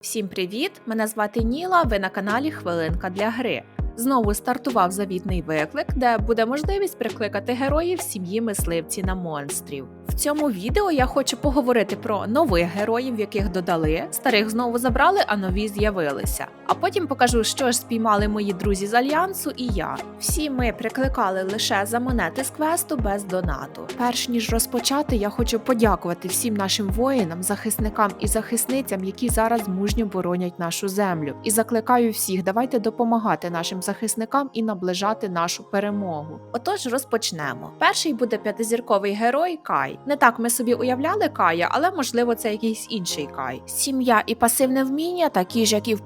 Всім привіт! Мене звати Ніла. Ви на каналі Хвилинка для гри. Знову стартував завітний виклик, де буде можливість прикликати героїв сім'ї мисливці на монстрів. В цьому відео я хочу поговорити про нових героїв, яких додали, старих знову забрали, а нові з'явилися. А потім покажу, що ж спіймали мої друзі з альянсу і я. Всі ми прикликали лише за монети з квесту без донату. Перш ніж розпочати, я хочу подякувати всім нашим воїнам, захисникам і захисницям, які зараз мужньо боронять нашу землю. І закликаю всіх, давайте допомагати нашим захисникам і наближати нашу перемогу. Отож, розпочнемо. Перший буде п'ятизірковий герой Кай. Не так ми собі уявляли Кая, але можливо це якийсь інший Кай. Сім'я і пасивне вміння такі ж, як і в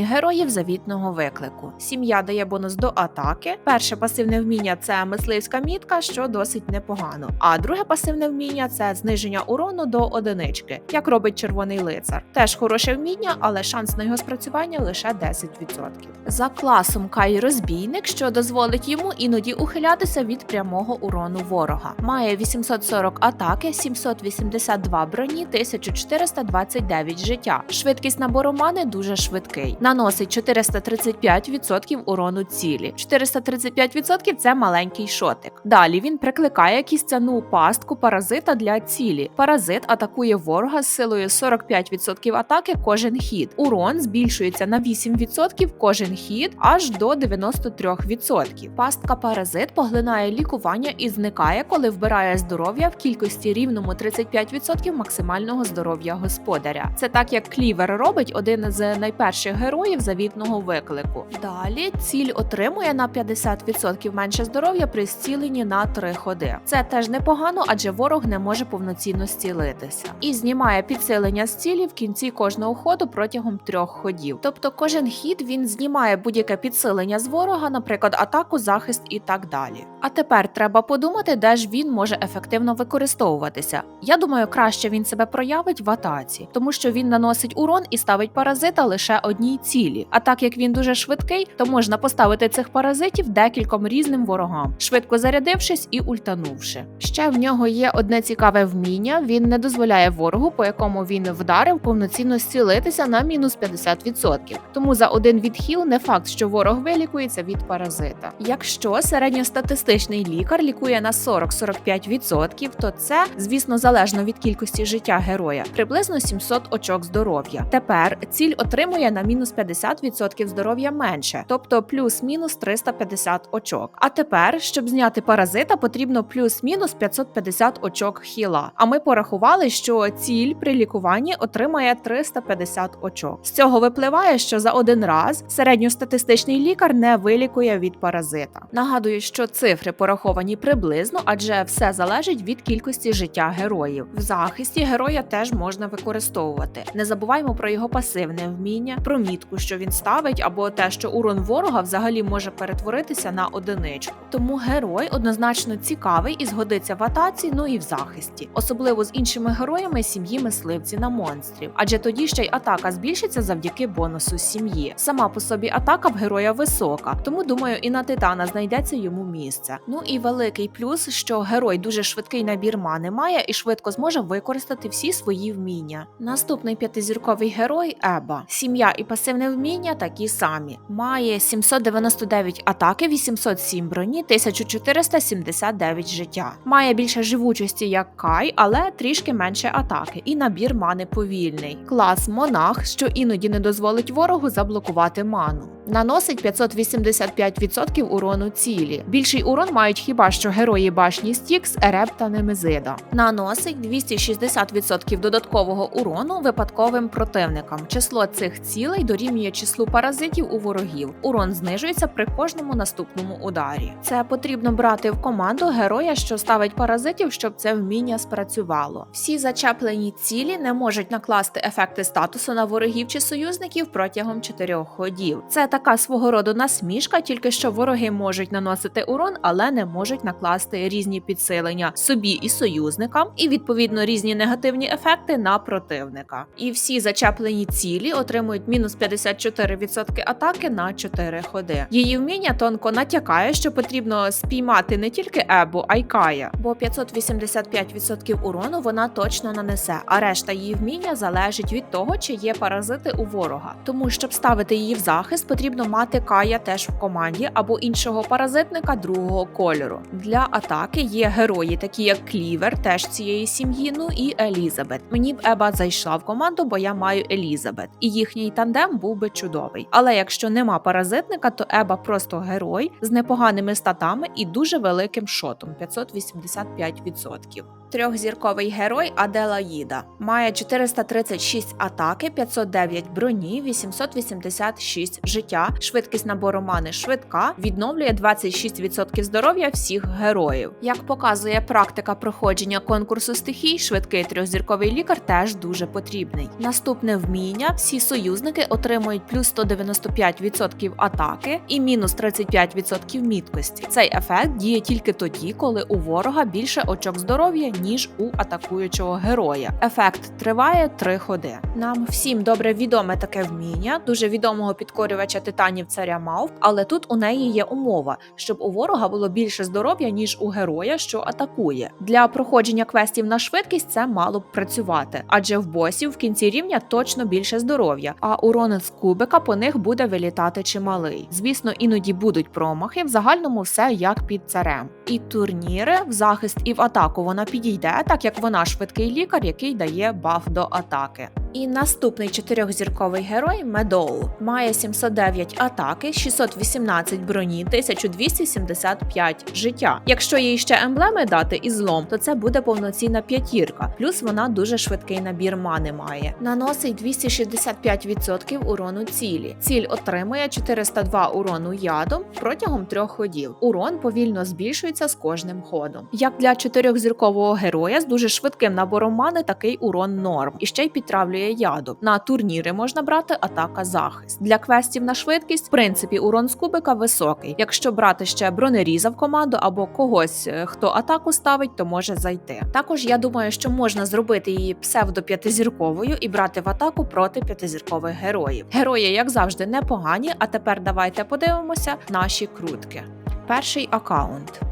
попередніх героїв завітного виклику. Сім'я дає бонус до атаки. Перше пасивне вміння це мисливська мітка, що досить непогано. А друге пасивне вміння це зниження урону до одинички, як робить червоний лицар. Теж хороше вміння, але шанс на його спрацювання лише 10%. За класом Кай розбійник, що дозволить йому іноді ухилятися від прямого урону ворога. Має 840 атаки, 782 броні, 1429 життя. Швидкість набору мани дуже швидкий. Наносить 435% урону цілі. 435% це маленький шотик. Далі він прикликає кістяну пастку паразита для цілі. Паразит атакує ворога з силою 45% атаки кожен хід. Урон збільшується на 8% кожен хід аж до 93%. Пастка паразит поглинає лікування і зникає, коли вбирає здоров'я в кількості рівному 35% максимального здоров'я господаря. Це так як клівер робить один з найперших героїв завітного виклику. Далі ціль отримує на 50% менше здоров'я при зціленні на 3 ходи. Це теж непогано, адже ворог не може повноцінно зцілитися. І знімає підсилення з цілі в кінці кожного ходу протягом трьох ходів. Тобто кожен хід він знімає будь-яке підсилення з ворога, наприклад, атаку, захист і так далі. А тепер треба подумати, де ж він може ефективно використовуватися. Я думаю, краще він себе проявить в атаці, тому що він наносить урон і ставить паразита лише одній цілі. А так як він дуже швидкий, то можна поставити цих паразитів декільком різним ворогам, швидко зарядившись і ультанувши. Ще в нього є одне цікаве вміння: він не дозволяє ворогу, по якому він вдарив, повноцінно зцілитися на мінус 50%. Тому за один відхіл не факт, що ворог вилікується від паразита. Якщо середньостатистичний лікар лікує на 40-45%, то це, звісно, залежно від кількості життя героя, приблизно 700 очок здоров'я. Тепер ціль отримує на мінус 50% здоров'я менше, тобто плюс-мінус 350 очок. А тепер, щоб зняти паразита, потрібно плюс-мінус 550 очок хіла. А ми порахували, що ціль при лікуванні отримає 350 очок. З цього випливає, що за один раз середньостатистичний лікар не вилікує від паразита. Нагадую, що цифри пораховані приблизно, адже все залежить від кількості життя героїв. В захисті героя теж можна використовувати. Не забуваймо про його пасивне вміння, про мітку, що він ставить, або те, що урон ворога взагалі може перетворитися на одиничку. Тому герой однозначно цікавий і згодиться в атаці, ну і в захисті, особливо з іншими героями сім'ї мисливці на монстрів, адже тоді ще й атака збільшиться завдяки бонусу сім'ї. Сама по собі атака в героя висока, тому думаю, і на титана знайдеться йому місце. Ну і великий плюс, що герой дуже швидкий набір мани має і швидко зможе використати всі свої вміння. Наступний п'ятизірковий герой Еба. Сім'я і пасивне вміння такі самі. Має 799 атаки, 807 броні, 1479 життя. Має більше живучості як Кай, але трішки менше атаки, і набір мани повільний. Клас монах, що іноді не дозволить ворогу заблокувати ману. Наносить 585% урону цілі. Більший урон мають хіба що герої башні Стікс, Ереб та Немезида. Наносить 260% додаткового урону випадковим противникам. Число цих цілей дорівнює числу паразитів у ворогів. Урон знижується при кожному наступному ударі. Це потрібно брати в команду героя, що ставить паразитів, щоб це вміння спрацювало. Всі зачеплені цілі не можуть накласти ефекти статусу на ворогів чи союзників протягом 4 ходів. Це така свого роду насмішка, тільки що вороги можуть наносити урон, але не можуть накласти різні підсилення собі і союзникам, і відповідно різні негативні ефекти на противника. І всі зачеплені цілі отримують мінус 54% атаки на 4 ходи. Її вміння тонко натякає, що потрібно спіймати не тільки Ебу, а й Кая, бо 585% урону вона точно нанесе, а решта її вміння залежить від того, чи є паразити у ворога. Тому щоб ставити її в захист, потрібно мати Кая теж в команді або іншого паразитника другого кольору. Для атаки є герої, такі як Клівер, теж цієї сім'ї, ну і Елізабет. Мені б Еба зайшла в команду, бо я маю Елізабет, і їхній тандем був би чудовий. Але якщо нема паразитника, то Еба просто герой з непоганими статами і дуже великим шотом 585%. Трьохзірковий герой Аделаїда має 436 атаки, 509 броні, 886 життя, швидкість набору мани швидка, відновлює 26% здоров'я всіх героїв. Як показує практика проходження конкурсу стихій, швидкий трьохзірковий лікар теж дуже потрібний. Наступне вміння: всі союзники отримують плюс 195% атаки і мінус 35% міткості. Цей ефект діє тільки тоді, коли у ворога більше очок здоров'я ніж у атакуючого героя. Ефект триває 3 ходи. Нам всім добре відоме таке вміння, дуже відомого підкорювача титанів царя Мавп, але тут у неї є умова, щоб у ворога було більше здоров'я, ніж у героя, що атакує. Для проходження квестів на швидкість це мало б працювати, адже в босів в кінці рівня точно більше здоров'я, а урон з кубика по них буде вилітати чималий. Звісно, іноді будуть промахи. В загальному все як під царем. І турніри в захист і в атаку вона підійде, так як вона швидкий лікар, який дає баф до атаки. І наступний чотирьохзірковий герой Медоу має 709 атаки, 618 броні, 1275 життя. Якщо їй ще емблеми дати і злом, то це буде повноцінна п'ятірка. Плюс вона дуже швидкий набір мани має. Наносить 265% урону цілі. Ціль отримує 402 урону ядом протягом трьох ходів. Урон повільно збільшується з кожним ходом. Як для чотирьохзіркового героя з дуже швидким набором мани такий урон норм і ще й підтравлює яду. На турніри можна брати атака захист. Для квестів на швидкість, в принципі, урон з кубика високий. Якщо брати ще бронеріза в команду або когось, е, хто атаку ставить, то може зайти. Також я думаю, що можна зробити її псевдо п'ятизірковою і брати в атаку проти п'ятизіркових героїв. Герої, як завжди, непогані. А тепер давайте подивимося наші крутки. Перший аккаунт.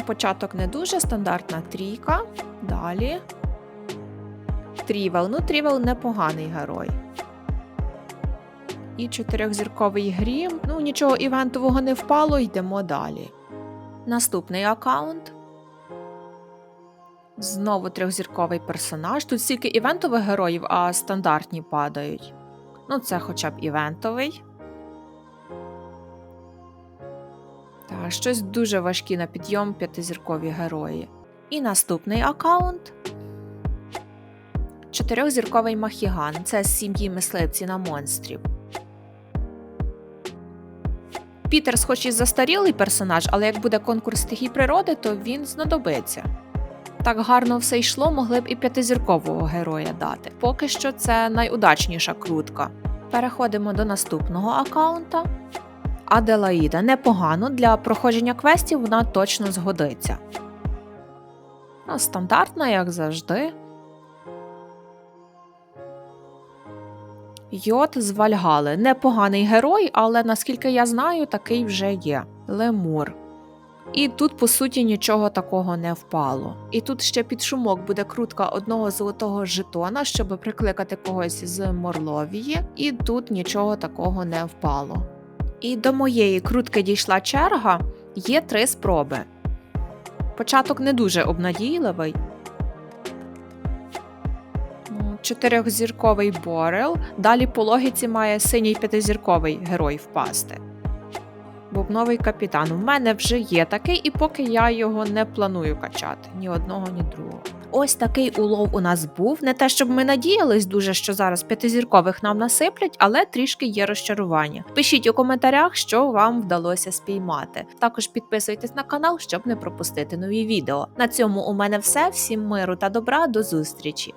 Початок не дуже, стандартна трійка. Далі. Трівел. Ну, Трівел непоганий герой. І чотирьохзірковий грім. Ну, нічого івентового не впало, йдемо далі. Наступний аккаунт. Знову трьохзірковий персонаж. Тут стільки івентових героїв, а стандартні падають. Ну, це хоча б івентовий. Щось дуже важкі на підйом п'ятизіркові герої. І наступний аккаунт. Чотирьохзірковий Махіган. Це з сім'ї мисливці на монстрів. Пітерс, хоч і застарілий персонаж, але як буде конкурс стихій природи, то він знадобиться. Так гарно все йшло, могли б і п'ятизіркового героя дати. Поки що це найудачніша крутка. Переходимо до наступного аккаунта. Аделаїда непогано для проходження квестів вона точно згодиться. Ну, стандартна, як завжди. Йот з Вальгали. Непоганий герой, але наскільки я знаю, такий вже є. Лемур. І тут, по суті, нічого такого не впало. І тут ще під шумок буде крутка одного золотого жетона, щоб прикликати когось з Морловії, і тут нічого такого не впало. І до моєї крутки дійшла черга, є три спроби. Початок не дуже обнадійливий. Чотирьохзірковий Борел. Далі по логіці має синій п'ятизірковий герой впасти. Бубновий капітан. У мене вже є такий, і поки я його не планую качати ні одного, ні другого. Ось такий улов у нас був. Не те, щоб ми надіялись дуже, що зараз п'ятизіркових нам насиплять, але трішки є розчарування. Пишіть у коментарях, що вам вдалося спіймати. Також підписуйтесь на канал, щоб не пропустити нові відео. На цьому у мене все. Всім миру та добра, до зустрічі!